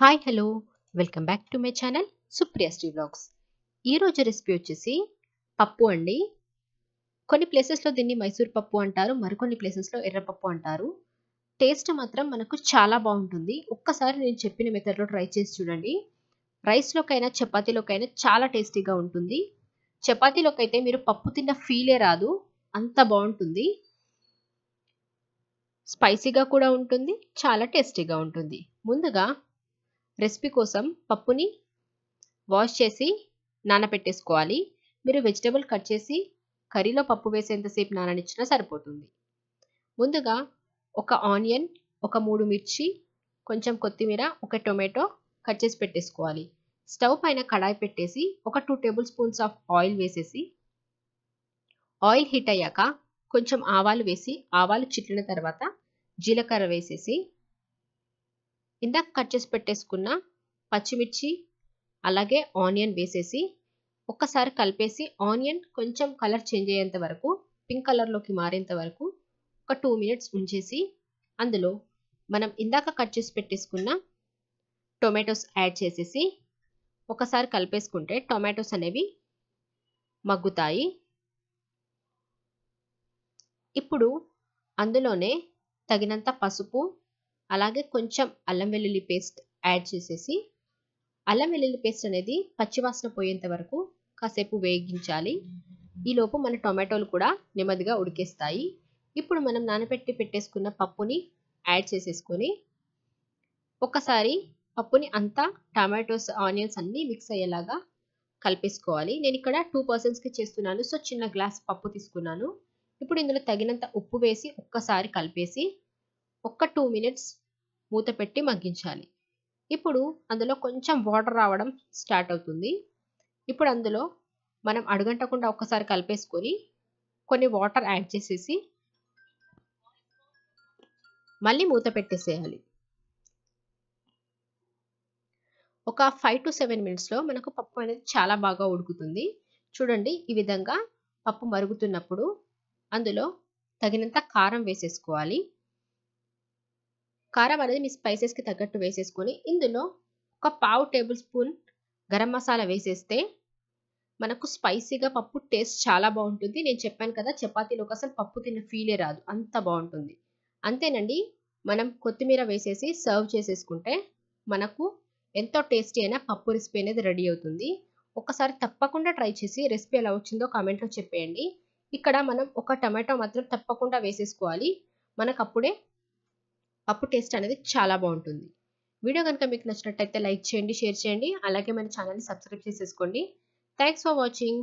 Hi hello welcome back to my channel Supriyashri blogs ఈరోజు recipe వచ్చేసి పప్పు అండి. కొన్ని ప్లేసెస్లో దీన్ని మైసూర్ పప్పు అంటారు మరికొన్ని ప్లేసెస్లో ఎర్రపప్పు అంటారు. టేస్ట్ మాత్రం మనకు చాలా బాగుంటుంది. ఒక్కసారి నేను చెప్పిన మెథడ్లో ట్రై చేసి చూడండి. రైస్లోకైనా చపాతీలోకైనా చాలా టేస్టీగా ఉంటుంది. చపాతీలోకి అయితే మీరు పప్పు తిన్న ఫీలే రాదు. అంత బాగుంటుంది. స్పైసీగా కూడా ఉంటుంది. చాలా టేస్టీగా ఉంటుంది. ముందుగా రెసిపీ కోసం పప్పుని వాష్ చేసి నానబెట్టేసుకోవాలి మీరు వెజిటబుల్ కట్ చేసి కర్రీలో పప్పు వేసేంతసేపు నాననిచ్చినా సరిపోతుంది. ముందుగా ఒక ఆనియన్ ఒక మూడు మిర్చి కొంచెం కొత్తిమీర ఒక టొమాటో కట్ చేసి పెట్టేసుకోవాలి. స్టవ్ పైన కడాయి పెట్టేసి ఒక two tablespoons of oil వేసేసి ఆయిల్ హీట్ అయ్యాక కొంచెం ఆవాలు వేసి ఆవాలు చిట్లిన తర్వాత జీలకర్ర వేసేసి ఇందాక కట్ చేసి పెట్టేసుకున్న పచ్చిమిర్చి అలాగే ఆనియన్ వేసేసి ఒక్కసారి కలిపేసి ఆనియన్ కొంచెం కలర్ చేంజ్ అయ్యేంత వరకు పింక్ కలర్లోకి మారేంత వరకు ఒక టూ మినిట్స్ ఉంచేసి అందులో మనం ఇందాక కట్ చేసి పెట్టేసుకున్న టొమాటోస్ యాడ్ చేసేసి ఒకసారి కలిపేసుకుంటే టొమాటోస్ అనేవి మగ్గుతాయి. ఇప్పుడు అందులోనే తగినంత పసుపు అలాగే కొంచెం అల్లం వెల్లుల్లి పేస్ట్ యాడ్ చేసేసి అల్లం వెల్లుల్లి పేస్ట్ అనేది పచ్చివాసన పోయేంత వరకు కాసేపు వేగించాలి. ఈలోపు మన టొమాటోలు కూడా నెమ్మదిగా ఉడికేస్తాయి. ఇప్పుడు మనం నానబెట్టి పెట్టేసుకున్న పప్పుని యాడ్ చేసేసుకొని ఒకసారి పప్పుని అంతా టమాటోస్ ఆనియన్స్ అన్నీ మిక్స్ అయ్యేలాగా కలిపేసుకోవాలి. నేను ఇక్కడ టూ పర్సన్స్కి చేస్తున్నాను. సో చిన్న గ్లాస్ పప్పు తీసుకున్నాను. ఇప్పుడు ఇందులో తగినంత ఉప్పు వేసి ఒక్కసారి కలిపేసి ఒక్క టూ మినిట్స్ మూత పెట్టి మగ్గించాలి. ఇప్పుడు అందులో కొంచెం వాటర్ రావడం స్టార్ట్ అవుతుంది. ఇప్పుడు అందులో మనం అడుగంటకుండా ఒక్కసారి కలిపేసుకొని కొన్ని వాటర్ యాడ్ చేసేసి మళ్ళీ మూత పెట్టేసేయాలి. ఒక ఫైవ్ టు సెవెన్ మినిట్స్లో మనకు పప్పు అనేది చాలా బాగా ఉడుకుతుంది. చూడండి ఈ విధంగా పప్పు మరుగుతున్నప్పుడు అందులో తగినంత కారం వేసేసుకోవాలి. కారం అనేది మీ స్పైసెస్కి తగ్గట్టు వేసేసుకొని ఇందులో ఒక పావు టేబుల్ స్పూన్ గరం మసాలా వేసేస్తే మనకు స్పైసీగా పప్పు టేస్ట్ చాలా బాగుంటుంది. నేను చెప్పాను కదా చపాతీలోకి అసలు పప్పు తిన్న ఫీలే రాదు. అంత బాగుంటుంది. అంతేనండి మనం కొత్తిమీర వేసేసి సర్వ్ చేసేసుకుంటే మనకు ఎంతో టేస్టీ అయిన పప్పు రెసిపీ అనేది రెడీ అవుతుంది. ఒకసారి తప్పకుండా ట్రై చేసి రెసిపీ ఎలా వచ్చిందో కామెంట్లో చెప్పేయండి. ఇక్కడ మనం ఒక టమాటో మాత్రం తప్పకుండా వేసేసుకోవాలి. మనకు అప్పుడే పప్పు టేస్ట్ అనేది చాలా బాగుంటుంది. వీడియో కనుక మీకు నచ్చినట్టయితే లైక్ చేయండి షేర్ చేయండి. అలాగే మన ఛానల్ని సబ్స్క్రైబ్ చేసేసుకోండి. Thanks for watching.